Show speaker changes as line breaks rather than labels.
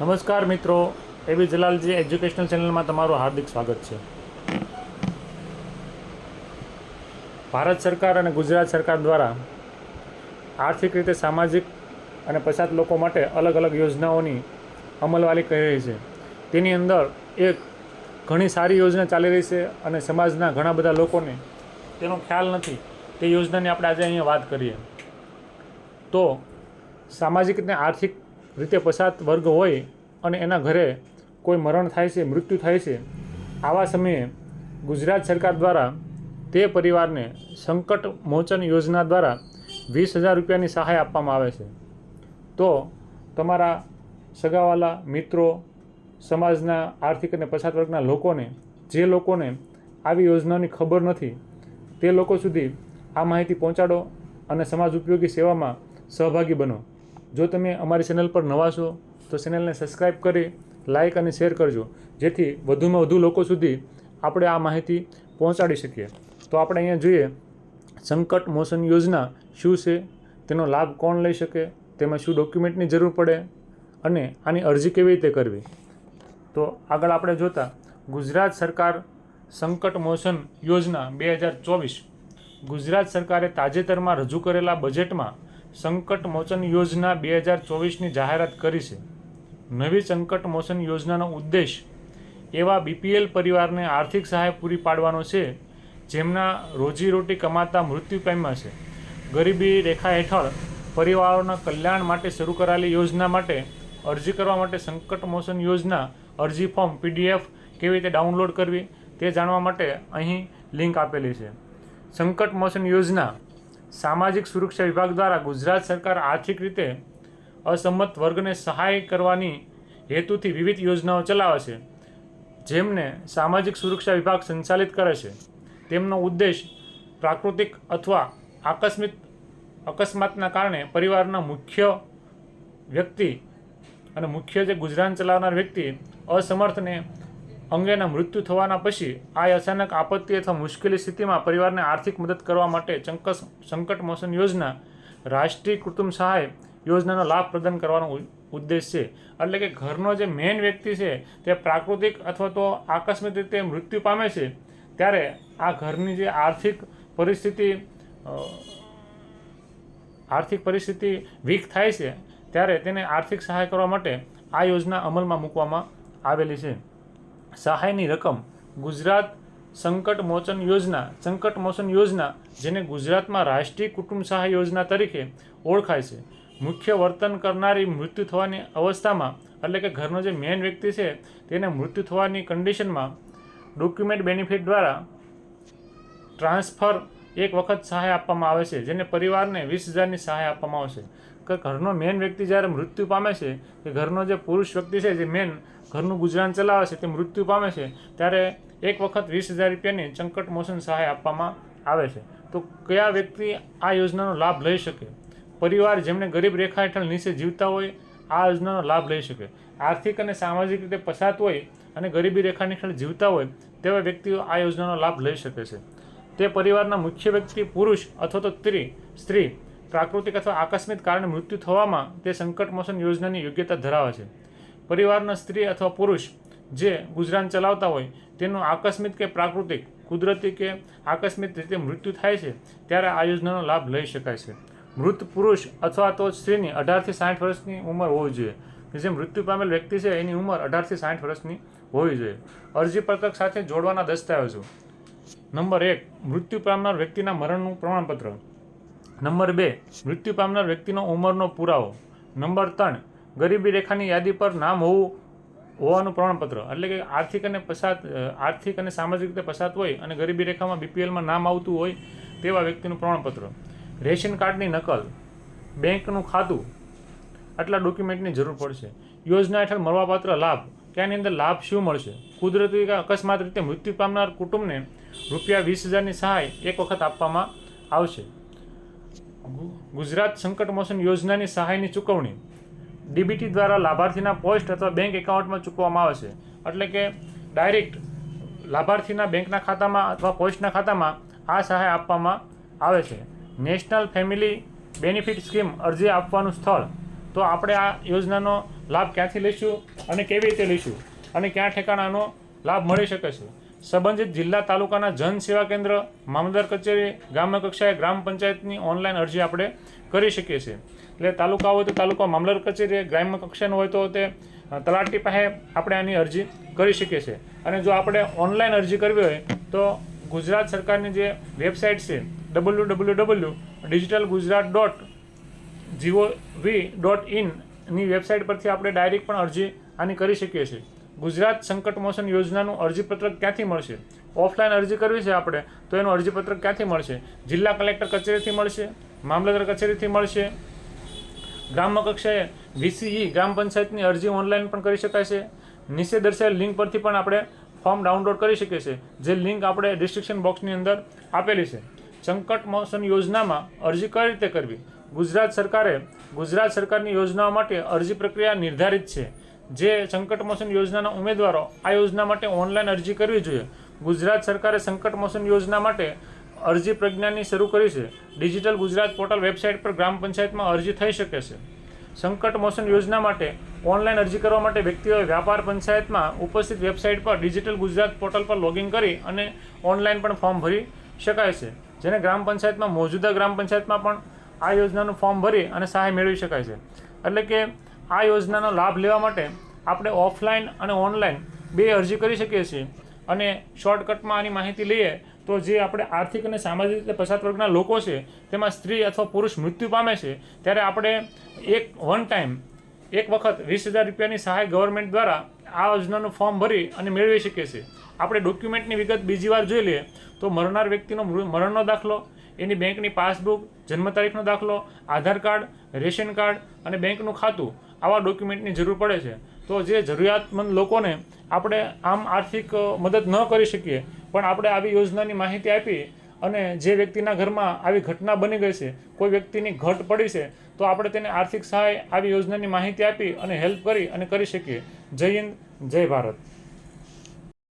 નમસ્કાર મિત્રો, એબી જલાલજી એજ્યુકેશનલ ચેનલમાં તમારું હાર્દિક સ્વાગત છે. ભારત સરકાર અને ગુજરાત સરકાર દ્વારા આર્થિક રીતે સામાજિક અને પછાત લોકો માટે અલગ અલગ યોજનાઓની અમલવારી કરી રહી છે. તેની અંદર એક ઘણી સારી યોજના ચાલી રહી છે અને સમાજના ઘણા બધા લોકોને તેનો ખ્યાલ નથી. તે યોજનાની આપણે આજે અહીંયા વાત કરીએ. તો સામાજિક અને આર્થિક રીતે પછાત વર્ગ હોય અને એના ઘરે કોઈ મરણ થાય છે, મૃત્યુ થાય છે, આવા સમયે ગુજરાત સરકાર દ્વારા તે પરિવારને સંકટ મોચન યોજના દ્વારા વીસ હજાર રૂપિયાની સહાય આપવામાં આવે છે. તો તમારા સગાવાલા, મિત્રો, સમાજના આર્થિક અને પછાત વર્ગના લોકોને, જે લોકોને આવી યોજનાની ખબર નથી, તે લોકો સુધી આ માહિતી પહોંચાડો અને સમાજ ઉપયોગી સેવામાં સહભાગી બનો. જો તમે અમારી ચેનલ પર નવા છો, તો ચેનલને સબસ્ક્રાઈબ કરી લાઇક અને શેર કરજો. જેથી વધુમાં વધુ લોકો સુધી આપણે આ માહિતી પહોંચાડી શકીએ. તો આપણે અહીંયા જોઈએ, સંકટ મોશન યોજના શું છે, તેનો લાભ કોણ લઈ શકે, તેમાં શું ડોક્યુમેન્ટની જરૂર પડે, અને આની અરજી કેવી રીતે કરવી? તો આગળ આપણે જોતા, ગુજરાત સરકાર સંકટ મોશન યોજના બે હજાર ચોવીસ. ગુજરાત સરકારે તાજેતરમાં રજૂ કરેલા બજેટમાં સંકટ મોચન યોજના બે હજાર ચોવીસની જાહેરાત કરી છે. નવી સંકટ મોચન યોજનાનો ઉદ્દેશ એવા બીપીએલ પરિવારને આર્થિક સહાય પૂરી પાડવાનો છે, જેમના રોજીરોટી કમાતા મૃત્યુ પામ્યા છે. ગરીબી રેખા હેઠળ પરિવારોના કલ્યાણ માટે શરૂ કરાયેલી યોજના માટે અરજી કરવા માટે સંકટ મોચન યોજના અરજી ફોર્મ પીડીએફ કેવી રીતે ડાઉનલોડ કરવી તે જાણવા માટે અહીં લિંક આપેલી છે. સંકટ મોચન યોજના સામાજિક સુરક્ષા વિભાગ દ્વારા ગુજરાત સરકાર આર્થિક રીતે અસંમત વર્ગને સહાય કરવાની હેતુથી વિવિધ યોજનાઓ ચલાવે છે, જેમને સામાજિક સુરક્ષા વિભાગ સંચાલિત કરે છે. તેમનો ઉદ્દેશ પ્રાકૃતિક અથવા આકસ્મિક, અકસ્માતના કારણે પરિવારના મુખ્ય વ્યક્તિ અને મુખ્ય જે ગુજરાન ચલાવનાર વ્યક્તિ અસમર્થને અંગેના મૃત્યુ થવાના પછી આ અચાનક આપત્તિ અથવા મુશ્કેલી સ્થિતિમાં પરિવારને આર્થિક મદદ કરવા માટે ચંકસ સંકટ મોસન યોજના રાષ્ટ્રીય કુટુંબ સહાય યોજનાનો લાભ પ્રદાન કરવાનો ઉદ્દેશ છે. એટલે કે ઘરનો જે મેઇન વ્યક્તિ છે, તે પ્રાકૃતિક અથવા તો આકસ્મિક રીતે મૃત્યુ પામે છે, ત્યારે આ ઘરની જે આર્થિક પરિસ્થિતિ આર્થિક પરિસ્થિતિ વીક થાય છે, ત્યારે તેને આર્થિક સહાય કરવા માટે આ યોજના અમલમાં મૂકવામાં આવેલી છે. સહાયની રકમ. ગુજરાત સંકટ મોચન યોજના, સંકટ મોચન યોજના, જેને ગુજરાતમાં રાષ્ટ્રીય કુટુંબ સહાય યોજના તરીકે ઓળખાય છે. મુખ્ય વર્તન કરનારી મૃત્યુ થવાની અવસ્થામાં, એટલે કે ઘરનો જે મેઇન વ્યક્તિ છે, તેને મૃત્યુ થવાની કન્ડિશનમાં ડોક્યુમેન્ટ બેનિફિટ દ્વારા ટ્રાન્સફર એક વખત સહાય આપવામાં આવે છે, જેને પરિવારને વીસ હજારની સહાય આપવામાં આવશે. કે ઘરનો મેન વ્યક્તિ જ્યારે મૃત્યુ પામે છે, કે ઘરનો જે પુરુષ વ્યક્તિ છે, જે મેન ઘરનું ગુજરાન ચલાવે છે, તે મૃત્યુ પામે છે, ત્યારે એક વખત વીસ હજાર રૂપિયાની સંકટ મોશન સહાય આપવામાં આવે છે. તો કયા વ્યક્તિ આ યોજનાનો લાભ લઈ શકે? પરિવાર જેમને ગરીબ રેખા હેઠળ નીચે જીવતા હોય, આ યોજનાનો લાભ લઈ શકે. આર્થિક અને સામાજિક રીતે પછાત હોય અને ગરીબી રેખા હેઠળ જીવતા હોય, તેવા વ્યક્તિઓ આ યોજનાનો લાભ લઈ શકે છે. તે પરિવારના મુખ્ય વ્યક્તિ, પુરુષ અથવા તો સ્ત્રી સ્ત્રી પ્રાકૃતિક અથવા આકસ્મિક કારણે મૃત્યુ થવામાં તે સંકટ મોચન યોજનાની યોગ્યતા ધરાવે છે. પરિવારના સ્ત્રી અથવા પુરુષ જે ગુજરાન ચલાવતા હોય, તેનું આકસ્મિક કે પ્રાકૃતિક, કુદરતી કે આકસ્મિક રીતે મૃત્યુ થાય છે, ત્યારે આ યોજનાનો લાભ લઈ શકાય છે. મૃત પુરુષ અથવા તો સ્ત્રીની અઢારથી સાઠ વર્ષની ઉંમર હોવી જોઈએ. કે જે મૃત્યુ પામેલ વ્યક્તિ છે, એની ઉંમર અઢારથી સાઠ વર્ષની હોવી જોઈએ. અરજીપત્રક સાથે જોડવાના દસ્તાવેજો. નંબર એક, મૃત્યુ પામનાર વ્યક્તિના મરણનું પ્રમાણપત્ર. નંબર બે, મૃત્યુ પામનાર વ્યક્તિનો ઉંમરનો પુરાવો. નંબર ત્રણ ગરીબી રેખાની યાદી પર નામ હોવું હોવાનું પ્રમાણપત્ર. એટલે કે આર્થિક અને પસાત આર્થિક અને સામાજિક રીતે પસાત હોય અને ગરીબી રેખામાં બીપીએલમાં નામ આવતું હોય તેવા વ્યક્તિનું પ્રમાણપત્ર. રેશન કાર્ડની નકલ, બેંકનું ખાતું, આટલા ડોક્યુમેન્ટની જરૂર પડશે. યોજના હેઠળ મળવાપાત્ર લાભ આની અંદર લાભ શું મળશે? કુદરતી કે અકસ્માત રીતે મૃત્યુ પામનાર કુટુંબને રૂપિયા વીસ હજારની સહાય એક વખત આપવામાં આવશે. ગુજરાત સંકટ મોસન યોજનાની સહાયની ચૂકવણી. ડીબીટી દ્વારા લાભાર્થીના પોસ્ટ અથવા બેંક એકાઉન્ટમાં ચૂકવવામાં આવે છે. એટલે કે ડાયરેક્ટ લાભાર્થીના બેંકના ખાતામાં અથવા પોસ્ટના ખાતામાં આ સહાય આપવામાં આવે છે. નેશનલ ફેમિલી બેનિફિટ સ્કીમ અરજી આપવાનું સ્થળ. તો આપણે આ યોજનાનો લાભ ક્યાંથી લઈશું અને કેવી રીતે લઈશું અને ક્યાં ઠેકાણાનો લાભ મળી શકે છે? સંબંધિત જિલ્લા તાલુકાના જન સેવા કેન્દ્ર મામલદાર કચેરી ગ્રામ્ય કક્ષાએ ગ્રામ પંચાયતની ઓનલાઈન અરજી આપણે કરી શકીએ છીએ. એટલે તાલુકા હોય તો તાલુકા મામલદાર કચેરી, ગ્રામ્ય કક્ષાનું હોય તો તે તલાટી પાસે આપણે આની અરજી કરી શકીએ છીએ. અને જો આપણે ઓનલાઈન અરજી કરવી હોય તો ગુજરાત સરકારની જે વેબસાઇટ છે, W W W digital Gujarat dot GOV dot ઇનની website પરથી આપણે ડાયરેક્ટ પણ અરજી આની કરી શકીએ છીએ. ગુજરાત સંકટ મોચન યોજનાનું અરજીપત્રક ક્યાંથી મળશે? ઓફલાઈન અરજી કરવી છે આપણે, તો એનું અરજીપત્રક ક્યાંથી મળશે? જિલ્લા કલેક્ટર કચેરીથી મળશે? મામલતદાર કચેરીથી મળશે? ગ્રામ્ય કક્ષાએ વીસીઈ ગ્રામ પંચાયતની અરજી ઓનલાઈન પણ કરી શકાય છે? નીચે દર્શાવેલ લિંક પરથી પણ આપણે ફોર્મ ડાઉનલોડ કરી શકીએ છીએ, જે લિંક આપણે ડિસ્ક્રિપ્શન બોક્સની અંદર આપેલી છે. સંકટ મોસન યોજનામાં અરજી કઈ રીતે કરવી? ગુજરાત સરકારે ગુજરાત સરકારની યોજનાઓ માટે અરજી પ્રક્રિયા નિર્ધારિત છે. જે સંકટ મોચન યોજનાના ઉમેદવારો આ યોજના માટે ઓનલાઈન અરજી કરવી જોઈએ. ગુજરાત સરકારે સંકટ મોચન યોજના માટે અરજી પ્રજ્ઞાની શરૂ કરી છે. ડિજિટલ ગુજરાત પોર્ટલ વેબસાઇટ પર ગ્રામ પંચાયતમાં અરજી થઈ શકે છે. સંકટ મોસન યોજના માટે ઓનલાઈન અરજી કરવા માટે વ્યક્તિઓએ વ્યાપાર પંચાયતમાં ઉપસ્થિત વેબસાઇટ પર ડિજિટલ ગુજરાત પોર્ટલ પર લોગિન કરી અને ઓનલાઈન પણ ફોર્મ ભરી શકાય છે. જેને ગ્રામ પંચાયતમાં મોજૂદા ગ્રામ પંચાયતમાં પણ આ યોજનાનું ફોર્મ ભરી અને સહાય મેળવી શકાય છે. એટલે કે આ યોજનાનો લાભ લેવા માટે આપણે ઓફલાઈન અને ઓનલાઈન બે અરજી કરી શકીએ છીએ. અને શોર્ટકટમાં આની માહિતી લઈએ તો જે આપણે આર્થિક અને સામાજિક રીતે પછાત વર્ગના લોકો છે, તેમાં સ્ત્રી અથવા પુરુષ મૃત્યુ પામે છે, ત્યારે આપણે એક વન ટાઈમ એક વખત વીસ હજાર રૂપિયાની સહાય ગવર્મેન્ટ દ્વારા આ યોજનાનું ફોર્મ ભરી અને મેળવી શકીએ છીએ. આપણે ડોક્યુમેન્ટની વિગત બીજી વાર જોઈ લઈએ તો મરનાર વ્યક્તિનો મરણનો દાખલો, એની બેંકની પાસબુક જન્મ તારીખનો દાખલો, આધાર કાર્ડ, રેશન કાર્ડ અને બેંકનું ખાતું આવા ડોક્યુમેન્ટની જરૂર પડે છે. તો જે જરૂરિયાતમંદ લોકોને આપણે આમ આર્થિક મદદ ન કરી શકીએ, પણ આપણે આવી યોજનાની માહિતી આપી અને જે વ્યક્તિના ઘરમાં આવી ઘટના બની ગઈ છે, કોઈ વ્યક્તિની ઘટ પડી છે, તો આપણે તેને આર્થિક સહાય આવી યોજનાની માહિતી આપી અને હેલ્પ કરી અને કરી શકીએ. જય હિન્દ, જય ભારત.